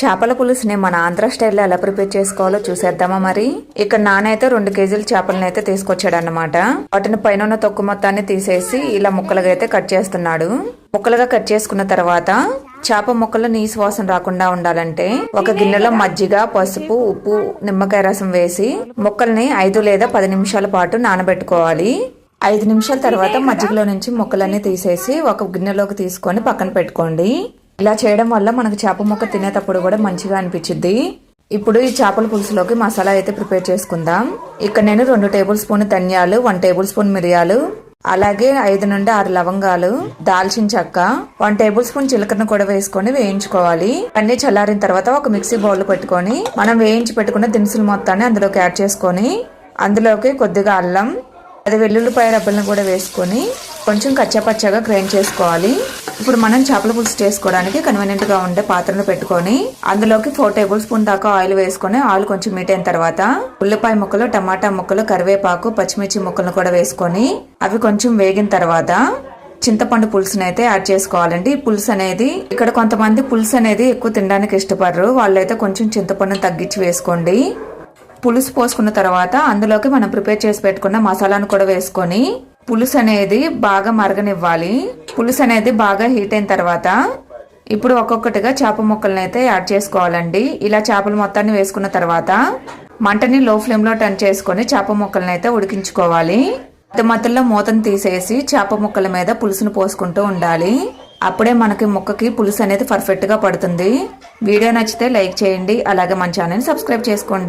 చేపల పులుసుని మన ఆంధ్ర స్టైల్లో ఎలా ప్రిపేర్ చేసుకోవాలో చూసేద్దామా మరి? ఇక్కడ నానైతే రెండు కేజీల చేపలను అయితే తీసుకొచ్చాడు అనమాట వాటిని పైన ఉన్న తొక్కు మొత్తాన్ని తీసేసి ఇలా ముక్కలుగా అయితే కట్ చేస్తున్నాడు. ముక్కలుగా కట్ చేసుకున్న తర్వాత చేప ముక్కలు నీసు వాసన రాకుండా ఉండాలంటే ఒక గిన్నెలో మజ్జిగ పసుపు ఉప్పు నిమ్మకాయ రసం వేసి ముక్కల్ని ఐదు లేదా పది నిమిషాల పాటు నానబెట్టుకోవాలి. ఐదు నిమిషాల తర్వాత మజ్జిగలో నుంచి ముక్కలన్నీ తీసేసి ఒక గిన్నెలోకి తీసుకొని పక్కన పెట్టుకోండి. ఇలా చేయడం వల్ల మనకు చేప ముక్క తినేటప్పుడు కూడా మంచిగా అనిపించింది ఇప్పుడు ఈ చేపల పులుసులోకి మసాలా అయితే ప్రిపేర్ చేసుకుందాం. ఇక్కడ నేను రెండు టేబుల్ స్పూన్ ధనియాలు వన్ టేబుల్ స్పూన్ మిరియాలు అలాగే ఐదు నుండి ఆరు లవంగాలు దాల్చిన చెక్క వన్ టేబుల్ స్పూన్ జీలకర్ర కూడా వేసుకొని వేయించుకోవాలి. అన్ని చల్లారిన తర్వాత ఒక మిక్సీ బౌల్ పెట్టుకొని మనం వేయించి పెట్టుకున్న దినుసులు మొత్తాన్ని అందులోకి యాడ్ చేసుకొని అందులోకి కొద్దిగా అల్లం అది వెల్లుల్లిపాయ రబ్బలను కూడా వేసుకొని కొంచెం కచ్చపచ్చగా గ్రైండ్ చేసుకోవాలి. ఇప్పుడు మనం చేపల పులుసు చేసుకోవడానికి కన్వీనియంట్గా ఉండే పాత్రను పెట్టుకొని అందులోకి ఫోర్ టేబుల్ స్పూన్ దాకా ఆయిల్ వేసుకొని ఆయిల్ కొంచెం మీట్ అయిన తర్వాత ఉల్లిపాయ ముక్కలు టమాటా ముక్కలు కరివేపాకు పచ్చిమిర్చి ముక్కలను కూడా వేసుకొని అవి కొంచెం వేగిన తర్వాత చింతపండు పులుసుని అయితే యాడ్ చేసుకోవాలండి. పులుసు అనేది ఇక్కడ కొంతమంది పులుసు అనేది ఎక్కువ తినడానికి ఇష్టపడరు. వాళ్ళైతే కొంచెం చింతపండుని తగ్గించి వేసుకోండి. పులుసు పోసుకున్న తర్వాత అందులోకి మనం ప్రిపేర్ చేసి పెట్టుకున్న మసాలాను కూడా వేసుకొని పులుసు అనేది బాగా మరగనివ్వాలి. పులుసు అనేది బాగా హీట్ అయిన తర్వాత ఇప్పుడు ఒక్కొక్కటిగా చేప ముక్కలను అయితే యాడ్ చేసుకోవాలండి. ఇలా చేపల మొత్తాన్ని వేసుకున్న తర్వాత మంటని లో ఫ్లేమ్లో టర్న్ చేసుకొని చేప ముక్కలను అయితే ఉడికించుకోవాలి మధ్యలో మూతను తీసేసి చేప ముక్కల మీద పులుసును పోసుకుంటూ ఉండాలి. అప్పుడే మనకి ముక్కకి పులుసు అనేది పర్ఫెక్ట్గా పడుతుంది. వీడియో నచ్చితే లైక్ చేయండి. అలాగే మన ఛానల్ని సబ్స్క్రైబ్ చేసుకోండి.